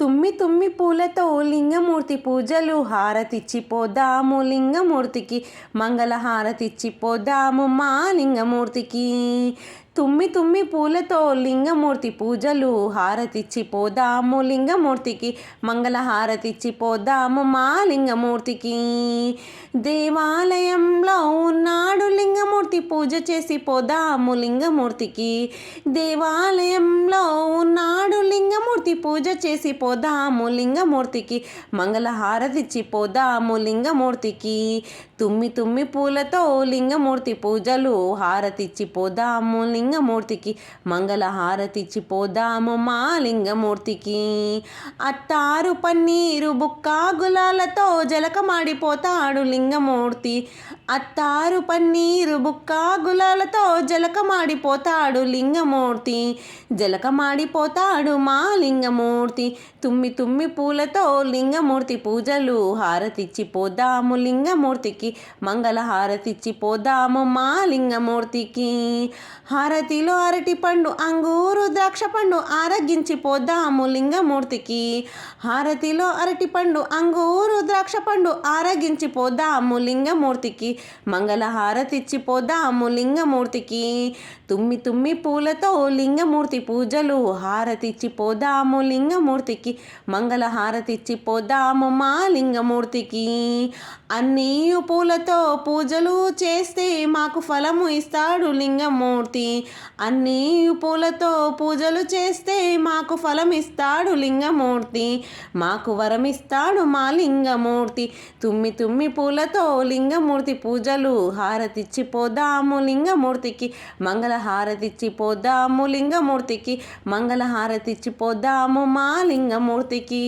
తుమ్మి తుమ్మి పూలతో లింగమూర్తి పూజలు. హారతిచ్చి పోదాము లింగమూర్తికి. మంగళ పోదాము మా లింగమూర్తికి. తుమ్మి తుమ్మి పూలతో లింగమూర్తి పూజలు. హారతిచ్చి పోదాము లింగమూర్తికి. మంగళ పోదాము మా లింగమూర్తికి. దేవాలయంలో ఉన్నాడు లింగ లింగమూర్తి పూజ చేసి పోదాము లింగమూర్తికి. దేవాలయంలో ఉన్నాడు లింగమూర్తి పూజ చేసి పోదాము లింగమూర్తికి. మంగళహారతిచ్చి పోదాము లింగమూర్తికి. తుమ్మి తుమ్మి పూలతో లింగమూర్తి పూజలు హారతిచ్చి పోదాము లింగమూర్తికి. మంగళహారతిచ్చి పోదాము మా లింగమూర్తికి. అత్తారు పన్నీరు బుక్క గులాలతో జలకమాడిపోతాడు లింగమూర్తి. అత్తారు పన్నీరు బుక్క గులాలతో జలకమాడిపోతాడు లింగమూర్తి. జలకమాడిపోతాడు మా లింగమూర్తి. తుమ్మి తుమ్మి పూలతో లింగమూర్తి పూజలు హారతిచ్చి పోదాము లింగమూర్తికి. మంగళ హారతిచ్చి పోదాము మా లింగమూర్తికి. హారతిలో అరటి పండు అంగూరు ద్రాక్ష పండు ఆరగించి పోదాము లింగమూర్తికి. హారతిలో అరటి పండు అంగూరు ద్రాక్ష పండు ఆరగించి పోదాము లింగమూర్తికి. మంగళ హారతిచ్చి పోదాము లింగమూర్తికి. తుమ్మి తుమ్మి పూలతో లింగమూర్తి పూజలు హారతిచ్చి పోదాము లింగమూర్తికి. మంగళ హారతిచ్చి పోదాము మా లింగమూర్తికి. అన్నీ పూలతో పూజలు చేస్తే మాకు ఫలము ఇస్తాడు లింగమూర్తి. అన్నీ పూలతో పూజలు చేస్తే మాకు ఫలం ఇస్తాడు లింగమూర్తి. మాకు వరం ఇస్తాడు మా లింగమూర్తి. తుమ్మి తుమ్మి పూలతో లింగమూర్తి పూజలు హారతిచ్చి పోదాము లింగమూర్తికి. మంగళ హారతిచ్చి పోదాము లింగమూర్తికి. మంగళ హారతిచ్చి పోదాము మా లింగమూర్తికి.